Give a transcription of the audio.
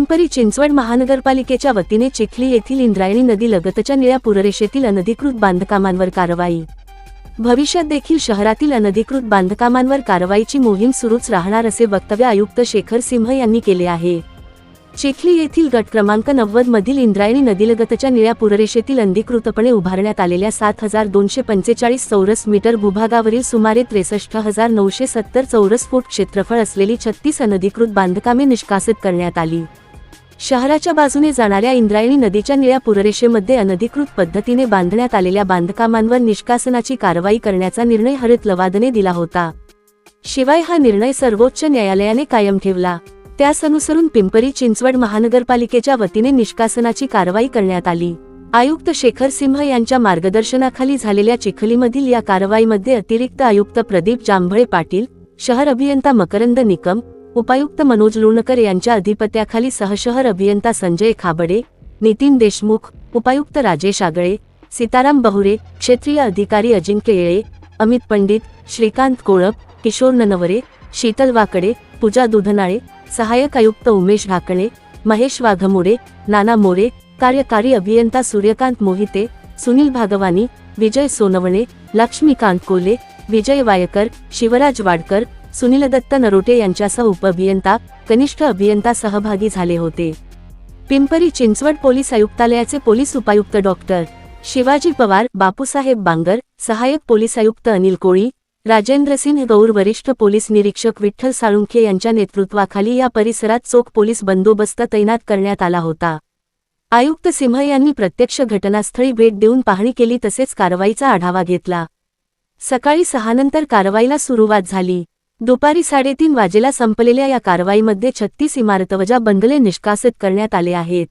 पिंपरी चिंचवड महानगरपालिकेच्या वतीने चिखली येथील इंद्रायणी नदी लगतच्या निळ्या पूररेषेतील अनधिकृत बांधकामांवर कारवाई. भविष्यात देखील शहरातील अनधिकृत बांधकामांवर कारवाईची मोहीम सुरूच राहणार असे वक्तव्य आयुक्त शेखर सिंह यांनी केले आहे. चिखली येथील गट क्रमांक नव्वद मधील इंद्रायणी नदीलगतच्या निळ्या पुररेषेतील अंधिकृतपणे उभारण्यात आलेल्या सात हजार दोनशे पंचेचाळीस चौरस मीटर भूभागावरील सुमारे त्रेसष्ट हजार नऊशे सत्तर चौरस फूट क्षेत्रफळ असलेली छत्तीस अनधिकृत बांधकामे निष्कासित करण्यात आली. शहराच्या बाजूने जाणाऱ्या इंद्रायणी नदीच्या निळ्या पुररेषेमध्ये अनधिकृत पद्धतीने बांधण्यात आलेल्या बांधकामांवर निष्कासनाची कारवाई करण्याचा निर्णय हरित लवादने दिला होता. शिवाय हा निर्णय सर्वोच्च न्यायालयाने कायम ठेवला. त्यास अनुसरून पिंपरी चिंचवड महानगरपालिकेच्या वतीने निष्कासनाची कारवाई करण्यात आली. आयुक्त शेखर सिंह यांच्या मार्गदर्शनाखाली झालेल्या चिखलीमधील या कारवाईमध्ये अतिरिक्त आयुक्त प्रदीप जांभळे पाटील शहर अभियंता मकरंद निकम उपायुक्त मनोज लोणकर यांच्या अधिपत्याखाली सहशहर अभियंता संजय खाबडे नितीन देशमुख उपायुक्त राजेश आगळे सीताराम बहुरे क्षेत्रीय अधिकारी अजिंक्य येळे अमित पंडित श्रीकांत कोळप किशोर ननवरे शीतल वाकडे पूजा दुधनाळे सहाय्यक आयुक्त उमेश ढाकणे महेश वाघमोडे नाना मोरे कार्यकारी अभियंता सूर्यकांत मोहिते सुनील भागवानी विजय सोनवणे लक्ष्मीकांत कोले विजय वायकर शिवराज वाडकर सुनील दत्त नरोटे यांच्यासह उपअभियंता कनिष्ठ अभियंता सहभागी झाले होते. पिंपरी चिंचवड पोलीस आयुक्तालयाचे पोलीस उपायुक्त डॉक्टर शिवाजी पवार बापूसाहेब बांगर सहाय्यक पोलीस आयुक्त अनिल कोळी राजेंद्र सिंह गौर वरिष्ठ पोलीस निरीक्षक विठ्ठल साळुंखे यांच्या नेतृत्वाखाली या परिसरात चोख पोलीस बंदोबस्त तैनात करण्यात आला होता. आयुक्त सिंह यांनी प्रत्यक्ष घटनास्थळी भेट देऊन पाहणी केली तसेच कारवाईचा आढावा घेतला. सकाळी सहानंतर कारवाईला सुरुवात झाली. दुपारी साडेतीन वाजेला संपलेल्या या कारवाईमध्ये छत्तीस इमारतवजा बंगले निष्कासित करण्यात आले आहेत.